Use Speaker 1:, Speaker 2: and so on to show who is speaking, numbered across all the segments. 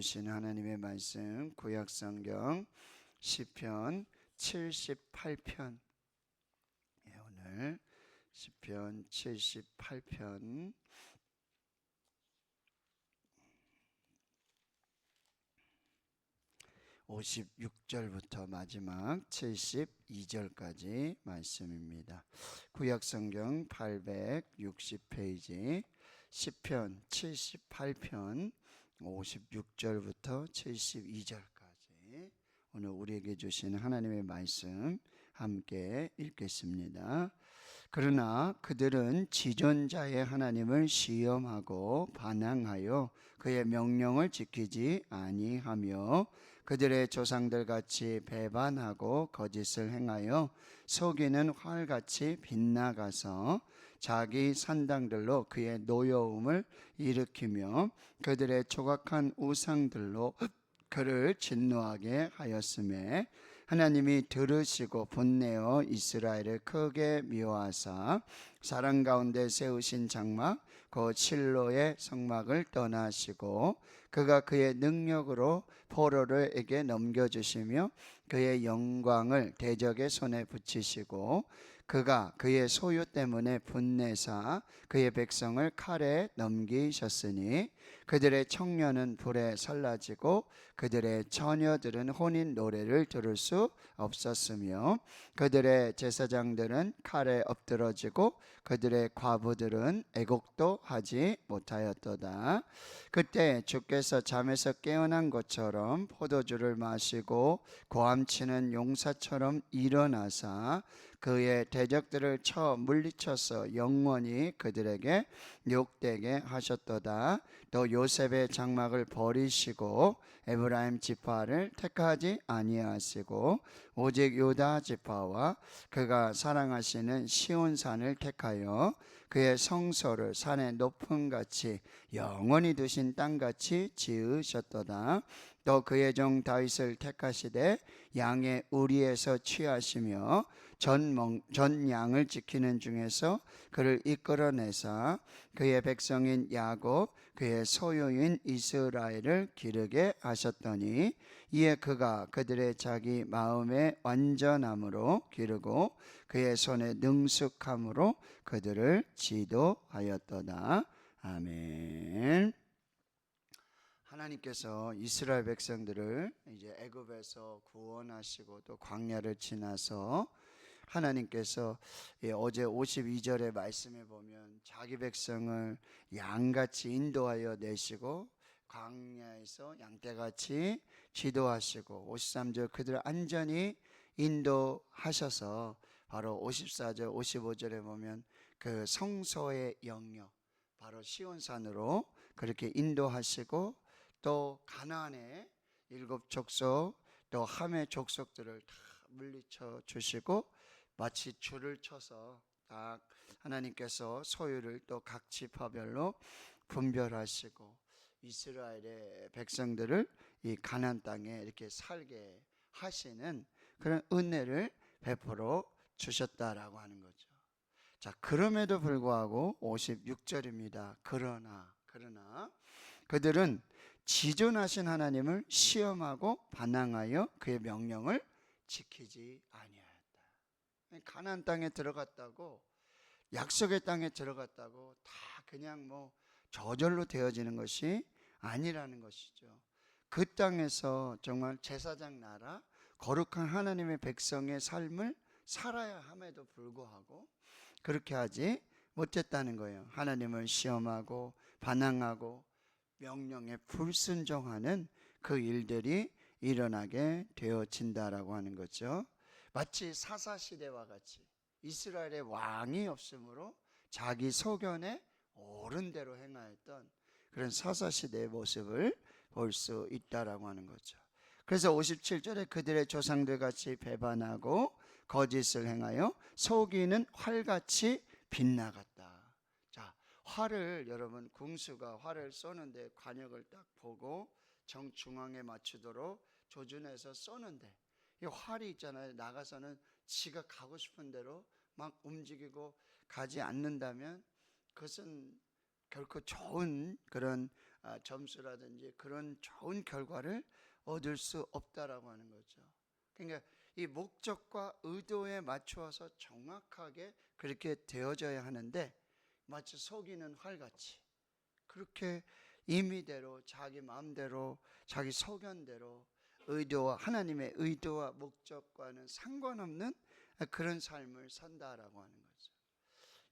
Speaker 1: 주신 하나님의 말씀 구약 성경 시편 78편 예, 오늘 시편 78편 56절부터 마지막 72절까지 말씀입니다. 구약 성경 860페이지 시편 78편 56절부터 72절까지 오늘 우리에게 주신 하나님의 말씀 함께 읽겠습니다. 그러나 그들은 지존자의 하나님을 시험하고 반항하여 그의 명령을 지키지 아니하며 그들의 조상들 같이 배반하고 거짓을 행하여 속이는 활같이 빗나가서 자기 산당들로 그의 노여움을 일으키며 그들의 조각한 우상들로 그를 진노하게 하였음에 하나님이 들으시고 분내어 이스라엘을 크게 미워하사 사랑 가운데 세우신 장막 그 실로의 성막을 떠나시고 그가 그의 능력으로 포로를에게 넘겨주시며 그의 영광을 대적의 손에 붙이시고 그가 그의 소유 때문에 분내사 그의 백성을 칼에 넘기셨으니 그들의 청년은 불에 살라지고 그들의 처녀들은 혼인 노래를 들을 수 없었으며 그들의 제사장들은 칼에 엎드러지고 그들의 과부들은 애곡도 하지 못하였도다. 그때 주께서 잠에서 깨어난 것처럼 포도주를 마시고 고함치는 용사처럼 일어나사 그의 대적들을 쳐 물리쳐서 영원히 그들에게 욕되게 하셨도다. 또 요셉의 장막을 버리시고 에브라임 지파를 택하지 아니하시고 오직 요다 지파와 그가 사랑하시는 시온산을 택하여 그의 성소를 산의 높음 같이 영원히 두신 땅 같이 지으셨도다. 또 그의 종 다윗을 택하시되 양의 우리에서 취하시며 전, 멍, 전 양을 지키는 중에서 그를 이끌어내사 그의 백성인 야곱 그의 소유인 이스라엘을 기르게 하셨더니 이에 그가 그들의 자기 마음의 완전함으로 기르고 그의 손의 능숙함으로 그들을 지도하였도다. 아멘. 하나님께서 이스라엘 백성들을 이제 애굽에서 구원하시고 또 광야를 지나서 하나님께서 예, 어제 52절의 말씀에 보면 자기 백성을 양같이 인도하여 내시고 광야에서 양떼같이 지도하시고 53절 그들을 안전히 인도하셔서 바로 54절 55절에 보면 그 성소의 영역 바로 시온산으로 그렇게 인도하시고 또 가나안의 일곱 족속 또 함의 족속들을 다 물리쳐 주시고 마치 줄을 쳐서 딱 하나님께서 소유를 또 각 지파별로 분별하시고 이스라엘의 백성들을 이 가나안 땅에 이렇게 살게 하시는 그런 은혜를 베풀어 주셨다라고 하는 거죠. 자, 그럼에도 불구하고 56절입니다. 그러나 그러나 그들은 지존하신 하나님을 시험하고 반항하여 그의 명령을 지키지 아니하였다. 가나안 땅에 들어갔다고 약속의 땅에 들어갔다고 다 그냥 뭐 저절로 되어지는 것이 아니라는 것이죠. 그 땅에서 정말 제사장 나라 거룩한 하나님의 백성의 삶을 살아야 함에도 불구하고 그렇게 하지 못했다는 거예요. 하나님을 시험하고 반항하고 명령에 불순종하는 그 일들이 일어나게 되어진다라고 하는 거죠. 마치 사사 시대와 같이 이스라엘의 왕이 없으므로 자기 소견에 옳은 대로 행하였던 그런 사사 시대의 모습을 볼 수 있다라고 하는 거죠. 그래서 57절에 그들의 조상들 같이 배반하고 거짓을 행하여 속이는 활같이 빗나갔다. 자, 활을 여러분 궁수가 활을 쏘는데 관역을 딱 보고 정중앙에 맞추도록 조준해서 쏘는데 이 활이 있잖아요. 나가서는 지가 가고 싶은 대로 막 움직이고 가지 않는다면 그것은 결코 좋은 그런 아, 점수라든지 그런 좋은 결과를 얻을 수 없다라고 하는 거죠. 그러니까 이 목적과 의도에 맞추어서 정확하게 그렇게 되어져야 하는데 마치 속이는 활같이 그렇게 임의대로 자기 마음대로 자기 소견대로 의도와 하나님의 의도와 목적과는 상관없는 그런 삶을 산다라고 하는 거죠.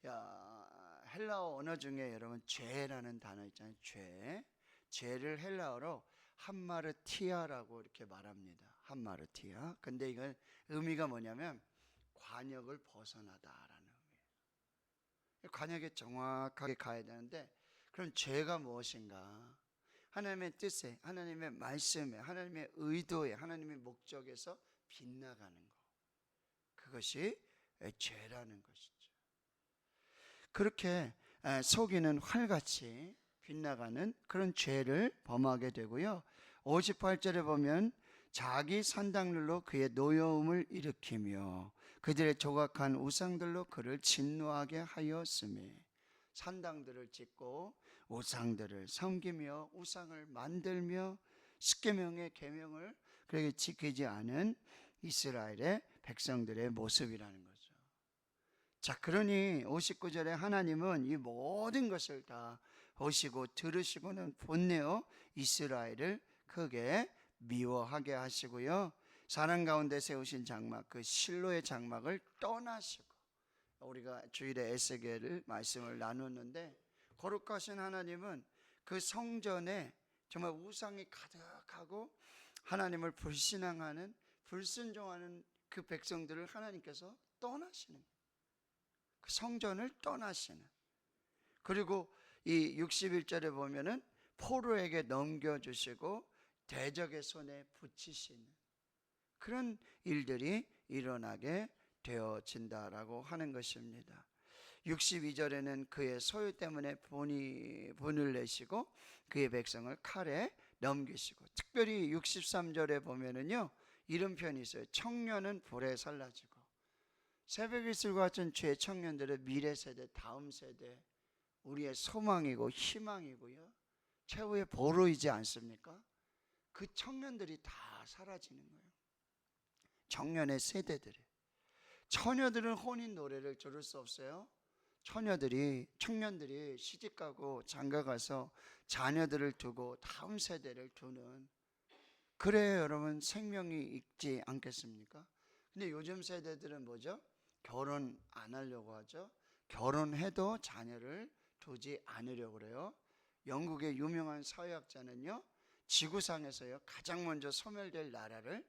Speaker 1: 야 헬라어 언어 중에 여러분 죄라는 단어 있잖아요. 죄. 죄를 헬라어로 한마르티아라고 이렇게 말합니다. 한마르티아. 근데 이건 의미가 뭐냐면 관역을 벗어나다라는 의미예요. 관역에 정확하게 가야 되는데 그럼 죄가 무엇인가? 하나님의 뜻에, 하나님의 말씀에, 하나님의 의도에, 하나님의 목적에서 빗나가는 것. 그것이 죄라는 것이죠. 그렇게 속이는 활같이 빗나가는 그런 죄를 범하게 되고요. 58절에 보면 자기 산당들로 그의 노여움을 일으키며 그들의 조각한 우상들로 그를 진노하게 하였으니 산당들을 짓고 우상들을 섬기며 우상을 만들며 십계명의 계명을 그렇게 지키지 않은 이스라엘의 백성들의 모습이라는 거죠. 자, 그러니 59절에 하나님은 이 모든 것을 다 보시고 들으시고는 본내어 이스라엘을 크게 미워하게 하시고요. 사랑 가운데 세우신 장막 그 실로의 장막을 떠나시고 우리가 주일에 에스겔을 말씀을 나눴는데 거룩하신 하나님은 그 성전에 정말 우상이 가득하고 하나님을 불신앙하는 불순종하는 그 백성들을 하나님께서 떠나시는 그 성전을 떠나시는 그리고 이 61절에 보면은 포로에게 넘겨 주시고 대적의 손에 붙이시는 그런 일들이 일어나게 되어진다라고 하는 것입니다. 62절에는 그의 소유 때문에 본이 분을 내시고 그의 백성을 칼에 넘기시고 특별히 63절에 보면은요 이런 편이 있어요. 청년은 불에 살라지고 새벽 이슬과 같은 죄 청년들의 미래 세대, 다음 세대 우리의 소망이고 희망이고요. 최후의 보루이지 않습니까? 그 청년들이 다 사라지는 거예요. 청년의 세대들이. 처녀들은 혼인 노래를 들을 수 없어요. 처녀들이 청년들이 시집가고 장가가서 자녀들을 두고 다음 세대를 두는 그래야 여러분 생명이 있지 않겠습니까? 근데 요즘 세대들은 뭐죠? 결혼 안 하려고 하죠. 결혼해도 자녀를 두지 않으려고 그래요. 영국의 유명한 사회학자는요. 지구상에서요. 가장 먼저 소멸될 나라를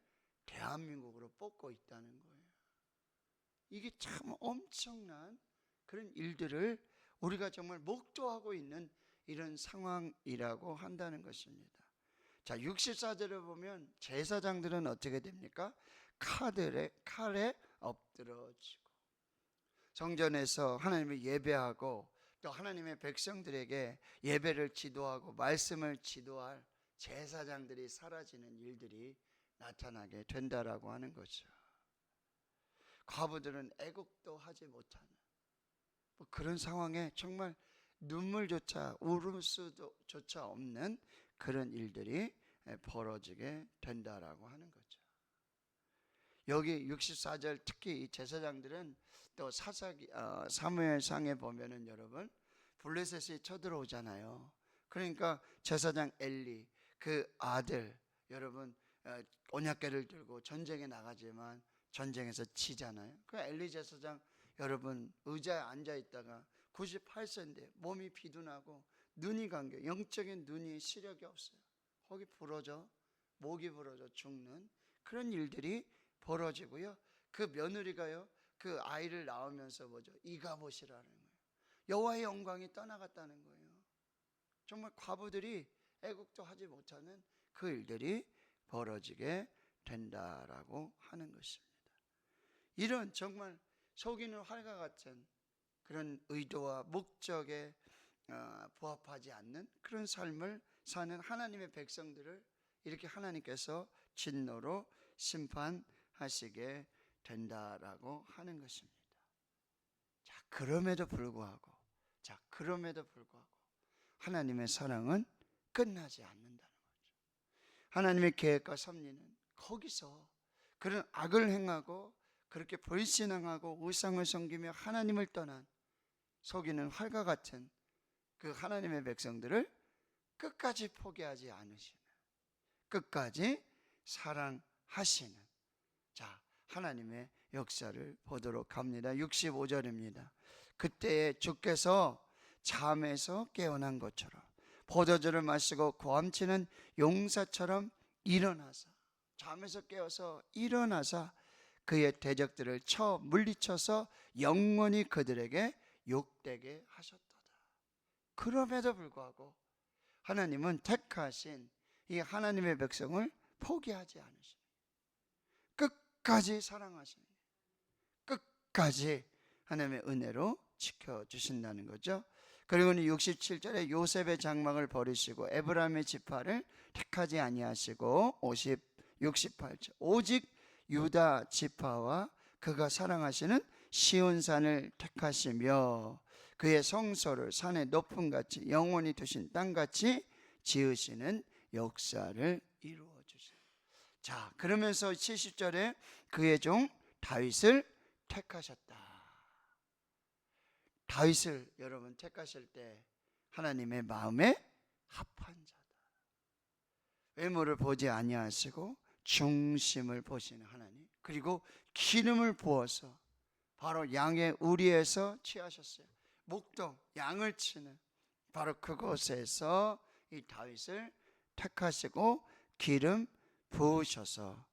Speaker 1: 대한민국으로 뽑고 있다는 거예요. 이게 참 엄청난 그런 일들을 우리가 정말 목도하고 있는 이런 상황이라고 한다는 것입니다. 자, 64절을 보면 제사장들은 어떻게 됩니까? 카들에 칼에 엎드러지고 성전에서 하나님을 예배하고 또 하나님의 백성들에게 예배를 지도하고 말씀을 지도할 제사장들이 사라지는 일들이 나타나게 된다라고 하는 거죠. 과부들은 애국도 하지 못하는 뭐 그런 상황에 정말 눈물조차 울음수조차 없는 그런 일들이 벌어지게 된다라고 하는 거죠. 여기 64절 특히 이 제사장들은 또 사사기 어, 사무엘상에 보면은 여러분 블레셋이 쳐들어오잖아요. 그러니까 제사장 엘리 그 아들 여러분 어, 언약궤를 들고 전쟁에 나가지만 전쟁에서 지잖아요. 그 엘리 제사장 여러분 의자에 앉아 있다가 98세인데 몸이 비둔하고 눈이 감겨 영적인 눈이 시력이 없어요. 거기 부러져 목이 부러져 죽는 그런 일들이 벌어지고요. 그 며느리가요. 그 아이를 낳으면서 뭐죠? 이가봇이라는 거예요. 여호와의 영광이 떠나갔다는 거예요. 정말 과부들이 애국도 하지 못하는 그 일들이 벌어지게 된다라고 하는 것입니다. 이런 정말 속이는 활과 같은 그런 의도와 목적에 어, 부합하지 않는 그런 삶을 사는 하나님의 백성들을 이렇게 하나님께서 진노로 심판하시게 된다라고 하는 것입니다. 자, 그럼에도 불구하고 자, 그럼에도 불구하고 하나님의 사랑은 끝나지 않는다는 거죠. 하나님의 계획과 섭리는 거기서 그런 악을 행하고 그렇게 불신앙하고 우상을 섬기며 하나님을 떠난 속이는 활과 같은 그 하나님의 백성들을 끝까지 포기하지 않으시는 끝까지 사랑하시는 자 하나님의 역사를 보도록 합니다. 65절입니다. 그때에 주께서 잠에서 깨어난 것처럼 포도주를 마시고 고함치는 용사처럼 일어나사 잠에서 깨어서 일어나사 그의 대적들을 쳐 물리쳐서 영원히 그들에게 욕되게 하셨도다. 그럼에도 불구하고 하나님은 택하신 이 하나님의 백성을 포기하지 않으시는 끝까지 사랑하시는 끝까지 하나님의 은혜로 지켜주신다는 거죠. 그리고는 67절에 요셉의 장막을 버리시고 에브라임의 지파를 택하지 아니하시고 50, 68절 오직 유다 지파와 그가 사랑하시는 시온 산을 택하시며 그의 성소를 산의 높음 같이 영원히 두신 땅 같이 지으시는 역사를 이루어 주시는. 자, 그러면서 70절에 그의 종 다윗을 택하셨다. 다윗을 여러분 택하실 때 하나님의 마음에 합한 자다. 외모를 보지 아니하시고 중심을 보시는 하나님. 그리고 기름을 부어서 바로 양의 우리에서 취하셨어요. 목동 양을 치는 바로 그곳에서 이 다윗을 택하시고 기름 부으셔서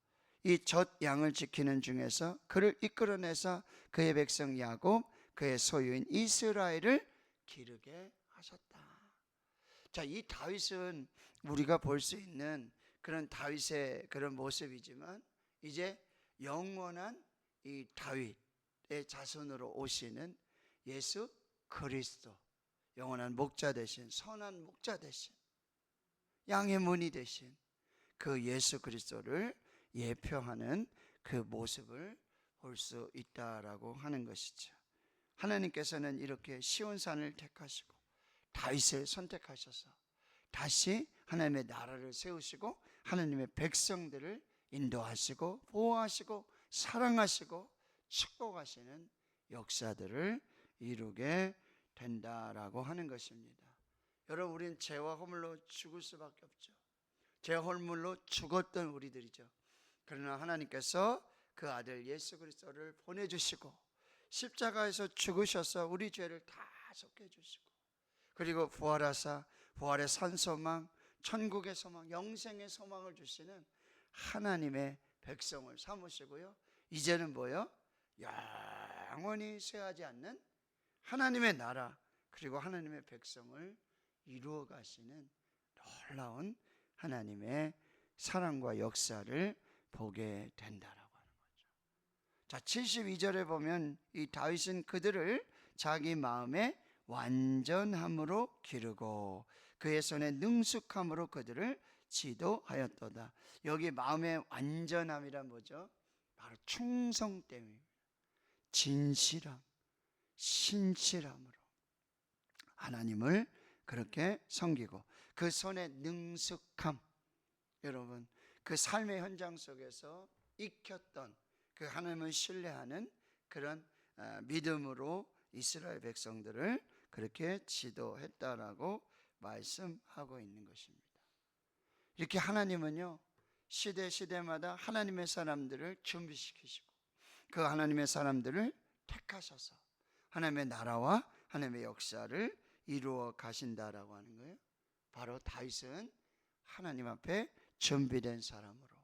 Speaker 1: 이 젖 양을 지키는 중에서 그를 이끌어내서 그의 백성 야곱 그의 소유인 이스라엘을 기르게 하셨다. 자, 이 다윗은 우리가 볼 수 있는 그런 다윗의 그런 모습이지만 이제 영원한 이 다윗의 자손으로 오시는 예수 그리스도 영원한 목자 되신 선한 목자 되신 양의 문이 되신 그 예수 그리스도를 예표하는 그 모습을 볼 수 있다라고 하는 것이죠. 하나님께서는 이렇게 시온 산을 택하시고 다윗을 선택하셔서 다시 하나님의 나라를 세우시고 하나님의 백성들을 인도하시고 보호하시고 사랑하시고 축복하시는 역사들을 이루게 된다라고 하는 것입니다. 여러분 우리는 죄와 허물로 죽을 수밖에 없죠. 죄와 허물로 죽었던 우리들이죠. 그러나 하나님께서 그 아들 예수 그리스도를 보내 주시고 십자가에서 죽으셔서 우리 죄를 다 속해 주시고 그리고 부활하사 부활의 산 소망, 천국의 소망, 영생의 소망을 주시는 하나님의 백성을 삼으시고요. 이제는 뭐요? 영원히 쇠하지 않는 하나님의 나라 그리고 하나님의 백성을 이루어 가시는 놀라운 하나님의 사랑과 역사를 보게 거죠. 자, 72절에 보면 이 다윗은 그들을 자기 마음에 완전함으로 기르고 그의 손에 능숙함으로 그들을 지도하였도다. 여기 마음의 완전함이란 뭐죠? 바로 충성 때문입니다. 진실함, 신실함으로 하나님을 그렇게 섬기고 그 손에 능숙함 여러분 그 삶의 현장 속에서 익혔던 그 하나님을 신뢰하는 그런 아, 믿음으로 이스라엘 백성들을 그렇게 지도했다라고 말씀하고 있는 것입니다. 이렇게 하나님은요 시대 시대마다 하나님의 사람들을 준비시키시고 그 하나님의 사람들을 택하셔서 하나님의 나라와 하나님의 역사를 이루어 가신다라고 하는 거예요. 바로 다윗은 하나님 앞에 준비된 사람으로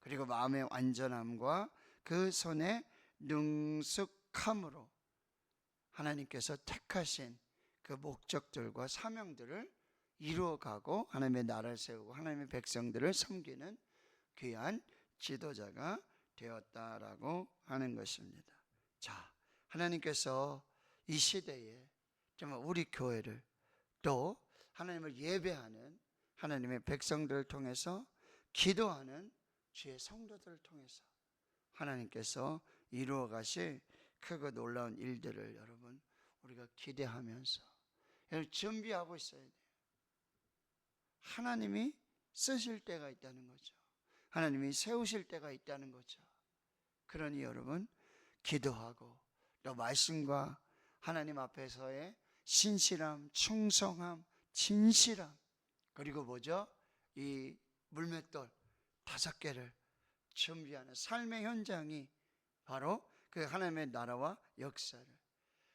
Speaker 1: 그리고 마음의 완전함과 그 손의 능숙함으로 하나님께서 택하신 그 목적들과 사명들을 이루어가고 하나님의 나라를 세우고 하나님의 백성들을 섬기는 귀한 지도자가 되었다라고 하는 것입니다. 자, 하나님께서 이 시대에 정말 우리 교회를 또 하나님을 예배하는 하나님의 백성들을 통해서 기도하는 주의 성도들을 통해서 하나님께서 이루어 가실 크고 놀라운 일들을 여러분 우리가 기대하면서 준비하고 있어야 돼요. 하나님이 쓰실 때가 있다는 거죠. 하나님이 세우실 때가 있다는 거죠. 그러니 여러분 기도하고 또 말씀과 하나님 앞에서의 신실함, 충성함, 진실함 그리고 뭐죠? 이 물맷돌 다섯 개를 준비하는 삶의 현장이 바로 그 하나님의 나라와 역사를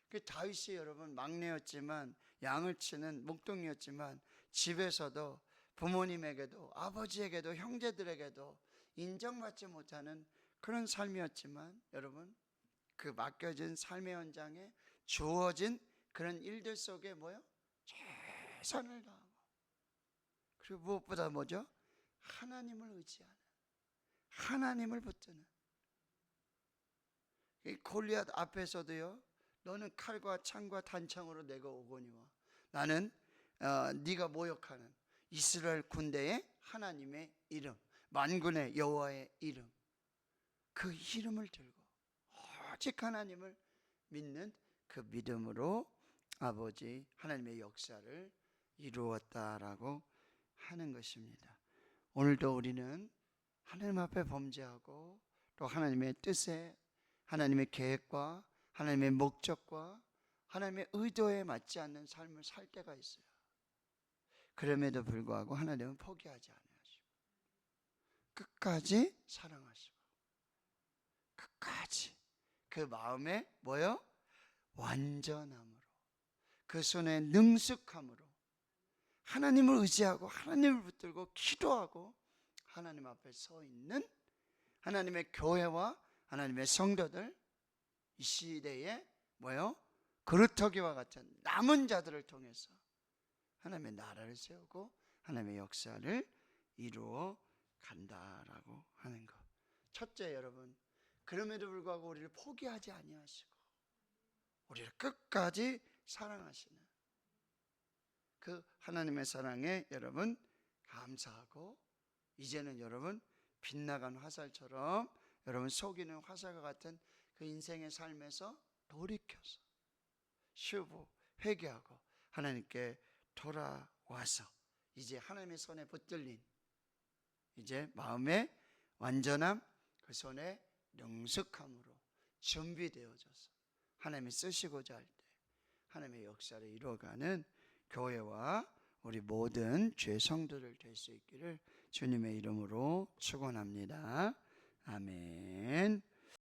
Speaker 1: 그 다윗이 여러분 막내였지만 양을 치는 목동이었지만 집에서도 부모님에게도 아버지에게도 형제들에게도 인정받지 못하는 그런 삶이었지만 여러분 그 맡겨진 삶의 현장에 주어진 그런 일들 속에 뭐요? 최선을 다하고 그리고 무엇보다 뭐죠? 하나님을 의지하는 하나님을 붙드는 이 골리앗 앞에서도요 너는 칼과 창과 단창으로 내가 오거니와 나는 어, 네가 모욕하는 이스라엘 군대의 하나님의 이름 만군의 여호와의 이름 그 이름을 들고 오직 하나님을 믿는 그 믿음으로 아버지 하나님의 역사를 이루었다라고 하는 것입니다. 오늘도 우리는 하나님 앞에 범죄하고 또 하나님의 뜻에 하나님의 계획과 하나님의 목적과 하나님의 의도에 맞지 않는 삶을 살 때가 있어요. 그럼에도 불구하고 하나님은 포기하지 않으시고 끝까지 사랑하시고 끝까지 그 마음에 뭐요? 완전함으로 그 손에 능숙함으로 하나님을 의지하고 하나님을 붙들고 기도하고 하나님 앞에 서 있는 하나님의 교회와 하나님의 성도들 이 시대에 뭐요? 그루터기와 같은 남은 자들을 통해서 하나님의 나라를 세우고 하나님의 역사를 이루어 간다라고 하는 것. 첫째 여러분, 그럼에도 불구하고 우리를 포기하지 아니하시고 우리를 끝까지 사랑하시는 그 하나님의 사랑에 여러분 감사하고 이제는 여러분 빛나간 화살처럼 여러분 속이는 화살과 같은 그 인생의 삶에서 돌이켜서 쉬고 회개하고 하나님께 돌아와서 이제 하나님의 손에 붙들린 이제 마음의 완전함 그 손에 능숙함으로 준비되어져서 하나님이 쓰시고자 할 때 하나님의 역사를 이루어가는 교회와 우리 모든 죄 성도들 될수 있기를 주님의 이름으로 축원합니다. 아멘.